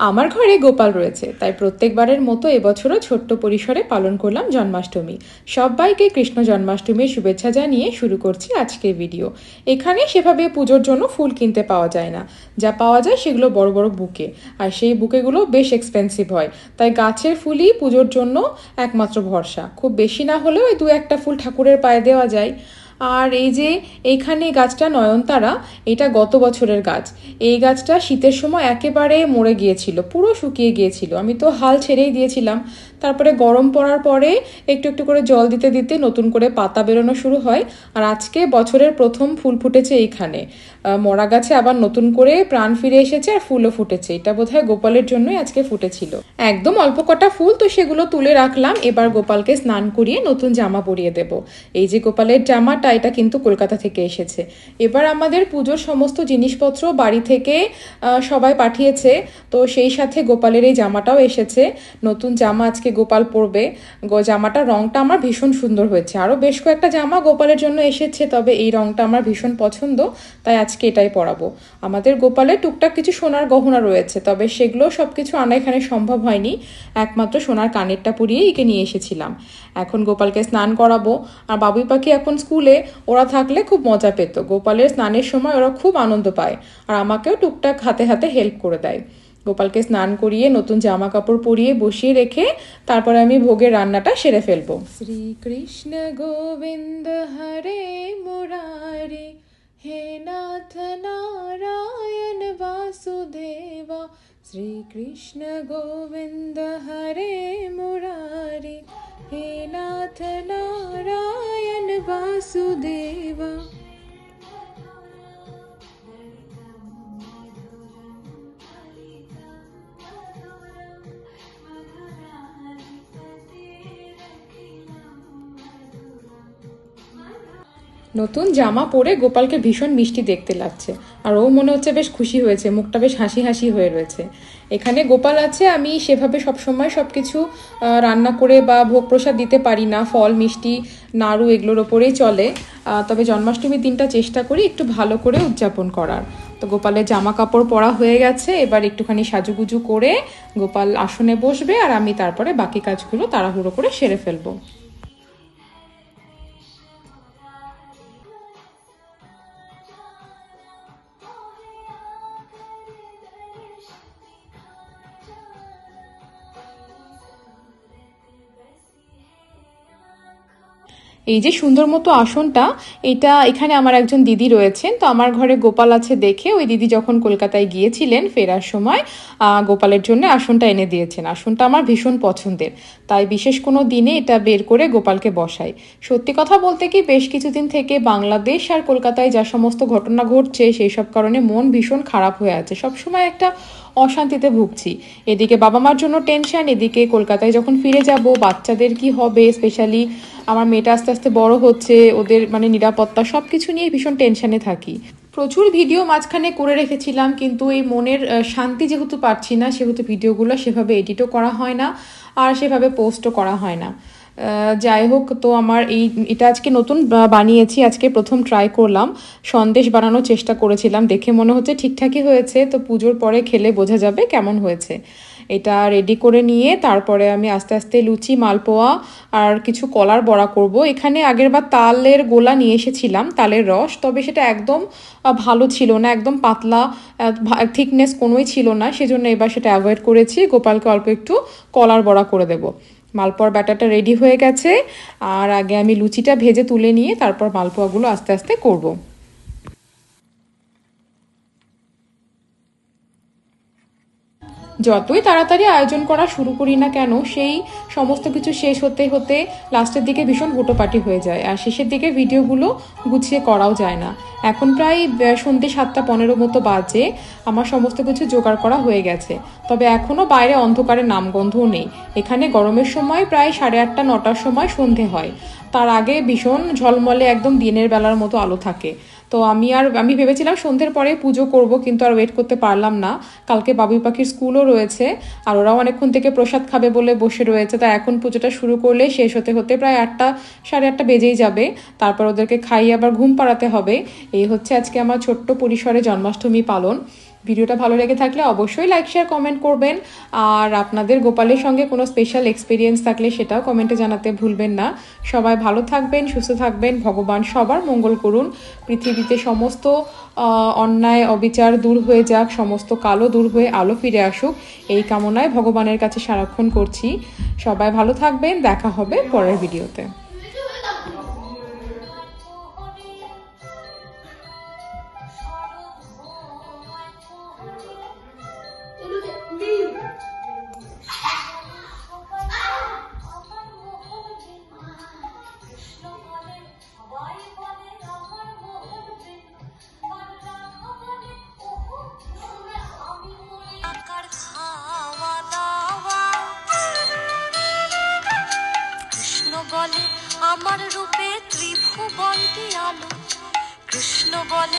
আমার ঘরে গোপাল রয়েছে, তাই প্রত্যেকবারের মতো এবছরও ছোট্ট পরিসরে পালন করলাম জন্মাষ্টমী। সবাইকে কৃষ্ণ জন্মাষ্টমীর শুভেচ্ছা জানিয়ে শুরু করছি আজকের ভিডিও। এখানে সেভাবে পুজোর জন্য ফুল কিনতে পাওয়া যায় না। যা পাওয়া যায় সেগুলো বড় বড় বুকে। আর সেই বুকেগুলো বেশ এক্সপেন্সিভ হয়। তাই গাছের ফুলই পুজোর জন্য একমাত্র ভরসা। খুব বেশি না হলেও দু একটা ফুল ঠাকুরের পায়ে দেওয়া যায়। আর এই যে এইখানে গাছটা নয়নতারা, এটা গত বছরের গাছ। এই গাছটা শীতের সময় একেবারে মরে গিয়েছিল, পুরো শুকিয়ে গিয়েছিল। আমি তো হাল ছেড়েই দিয়েছিলাম। তারপরে গরম পড়ার পরে একটু একটু করে জল দিতে দিতে নতুন করে পাতা বেরোনো শুরু হয়। আর আজকে বছরের প্রথম ফুল ফুটেছে এইখানে। মরা গাছে আবার নতুন করে প্রাণ ফিরে এসেছে আর ফুলও ফুটেছে। এটা বোধহয় গোপালের জন্যই আজকে ফুটেছিল। একদম অল্প কটা ফুল তো সেগুলো তুলে রাখলাম। এবার গোপালকে স্নান করিয়ে নতুন জামা পরিয়ে দেব। এই যে গোপালের জামাটা, এটা কিন্তু কলকাতা থেকে এসেছে। এবার আমাদের পুজোর সমস্ত জিনিসপত্র বাড়ি থেকে সবাই পাঠিয়েছে। তো সেই সাথে গোপালের এই জামাটাও এসেছে। নতুন জামা আজকে গোপাল পরবে। জামাটার রংটা আমার ভীষণ সুন্দর হয়েছে। আরও বেশ কয়েকটা জামা গোপালের জন্য এসেছে, তবে এই রংটা আমার ভীষণ পছন্দ। তাই আজকে এটাই পরাবো আমাদের গোপালের টুকটাক কিছু সোনার গহনা রয়েছে, তবে সেগুলো সব কিছু আনা এখানে সম্ভব হয়নি। একমাত্র সোনার কানেরটা পরিয়ে একে নিয়ে এসেছিলাম। এখন গোপালকে স্নান করাবো, আর বাবুই পাখি এখন স্কুলে, ওরা থাকলে খুব মজা পেত। গোপালের স্নানের সময় ওরা খুব আনন্দ পায়, আর আমাকেও টুকটাক হাতে হাতে হেল্প করে দেয়। গোপালকে স্নান করিয়ে নতুন জামা কাপড় পরিয়ে বসিয়ে রেখে তারপরে আমি ভোগের রান্নাটা সেরে ফেলব। শ্রীকৃষ্ণ গোবিন্দ হরে মুরারে। শ্রীকৃষ্ণ গোবিন্দ হরে মুরারে, হে নাথ নারায়ণ বাসুদেবা। নতুন জামা পরে গোপালকে ভীষণ মিষ্টি দেখতে লাগছে। আর ও মনে হচ্ছে বেশ খুশি হয়েছে, মুখটা বেশ হাসি হাসি হয়ে রয়েছে। এখানে গোপাল আছে, আমি সেভাবে সবসময় সব কিছু রান্না করে বা ভোগ প্রসাদ দিতে পারি না, ফল, মিষ্টি, নাড়ু এগুলোর ওপরেই চলে। তবে জন্মাষ্টমীর দিনটা চেষ্টা করি একটু ভালো করে উদযাপন করার। তো গোপালের জামা কাপড় পরা হয়ে গেছে, এবার একটুখানি সাজুগুজু করে গোপাল আসনে বসবে আর আমি তারপরে বাকি কাজগুলো তাড়াহুড়ো করে সেরে ফেলব। এই যে সুন্দর মতো আসনটা, এটা এখানে আমার একজন দিদি রয়েছেন। তো আমার ঘরে গোপাল আছে দেখে ওই দিদি যখন কলকাতায় গিয়েছিলেন ফেরার সময় গোপালের জন্য আসনটা এনে দিয়েছেন। আসনটা আমার ভীষণ পছন্দের। তাই বিশেষ কোনো দিনে এটা বের করে গোপালকে বসাই। সত্যি কথা বলতে কি, বেশ কিছুদিন থেকে বাংলাদেশ আর কলকাতায় যা সমস্ত ঘটনা ঘটছে, সেই সব কারণে মন ভীষণ খারাপ হয়ে আছে। সবসময় একটা অশান্তিতে ভুগছি। এদিকে বাবা মার জন্য টেনশন এদিকে কলকাতায় যখন ফিরে যাব, বাচ্চাদের কি হবে স্পেশালি আমার মেয়েটা আস্তে আস্তে বড় হচ্ছে, ওদের মানে নিরাপত্তা সব কিছু নিয়ে ভীষণ টেনশনে থাকি। প্রচুর ভিডিও মাঝখানে করে রেখেছিলাম, কিন্তু এই মনের শান্তি যেহেতু পাচ্ছি না, সেহেতু ভিডিওগুলো সেভাবে এডিটও করা হয় না, আর সেভাবে পোস্টও করা হয় না। যাই হোক, তো আমার এই, এটা আজকে নতুন বানিয়েছি, আজকে প্রথম ট্রাই করলাম। সন্দেশ বানানোর চেষ্টা করেছিলাম, দেখে মনে হচ্ছে ঠিকঠাকই হয়েছে, তো পুজোর পরে খেলে বোঝা যাবে কেমন হয়েছে। এটা রেডি করে নিয়ে, তারপরে আমি আস্তে আস্তে লুচি, মালপোয়া আর কিছু কলার বড়া করব। এখানে আগেরবার তালের গোলা নিয়ে এসেছিলাম, তালের রস, তবে সেটা একদম ভালো ছিল না, একদম পাতলা থিকনেস কোনোই ছিল না, সেজন্য এবার সেটা অ্যাভয়েড করেছি। গোপালকে অল্প একটু কলার বড়া করে দেবো। মালপোয়ার ব্যাটারটা রেডি হয়ে গেছে আর আগে আমি লুচিটা ভেজে তুলে নিয়ে তারপর মালপোয়াগুলো আস্তে আস্তে করব। যতই তাড়াতাড়ি আয়োজন করা শুরু করি না কেন, সেই সমস্ত কিছু শেষ হতে হতে লাস্টের দিকে ভীষণ হুটোপাটি হয়ে যায়। আর শেষের দিকে ভিডিওগুলো গুছিয়ে করাও যায় না। এখন প্রায় সন্ধ্যে সাতটা পনেরো মতো বাজে। আমার সমস্ত কিছু জোগাড় করা হয়ে গেছে। তবে এখনও বাইরে অন্ধকারের নামগন্ধও নেই। এখানে গরমের সময় প্রায় সাড়ে আটটা, নটার সময় সন্ধে হয়। তার আগে ভীষণ ঝলমলে একদম দিনের বেলার মতো আলো থাকে। তো আমি আর, আমি ভেবেছিলাম সন্ধ্যের পরে পুজো করব, কিন্তু আর ওয়েট করতে পারলাম না। কালকে বাবুই পাখির স্কুলও রয়েছে, আর ওরাও অনেকক্ষণ থেকে প্রসাদ খাবে বলে বসে রয়েছে, তা এখন পুজোটা শুরু করলে শেষ হতে হতে প্রায় আটটা, সাড়ে আটটা বেজেই যাবে। তারপর ওদেরকে খাইয়ে আবার ঘুম পাড়াতে হবে। এই হচ্ছে আজকে আমার ছোট্ট পরিসরে জন্মাষ্টমী পালন। ভিডিওটা ভালো লেগে থাকলে অবশ্যই লাইক শেয়ার কমেন্ট করবেন। আর আপনাদের গোপালের সঙ্গে কোনো স্পেশাল এক্সপিরিয়েন্স থাকলে সেটাও কমেন্টে জানাতে ভুলবেন না। সবাই ভালো থাকবেন, সুস্থ থাকবেন, ভগবান সবার মঙ্গল করুন। পৃথিবীতে সমস্ত অন্যায়, অবিচার দূর হয়ে যাক, সমস্ত কালো দূর হয়ে আলো ফিরে আসুক। এই কামনায় ভগবানের কাছে সারাক্ষণ করছি। সবাই ভালো থাকবেন, দেখা হবে পরের ভিডিওতে। আমার রূপে ত্রিভুবনটি আলো। কৃষ্ণ বলে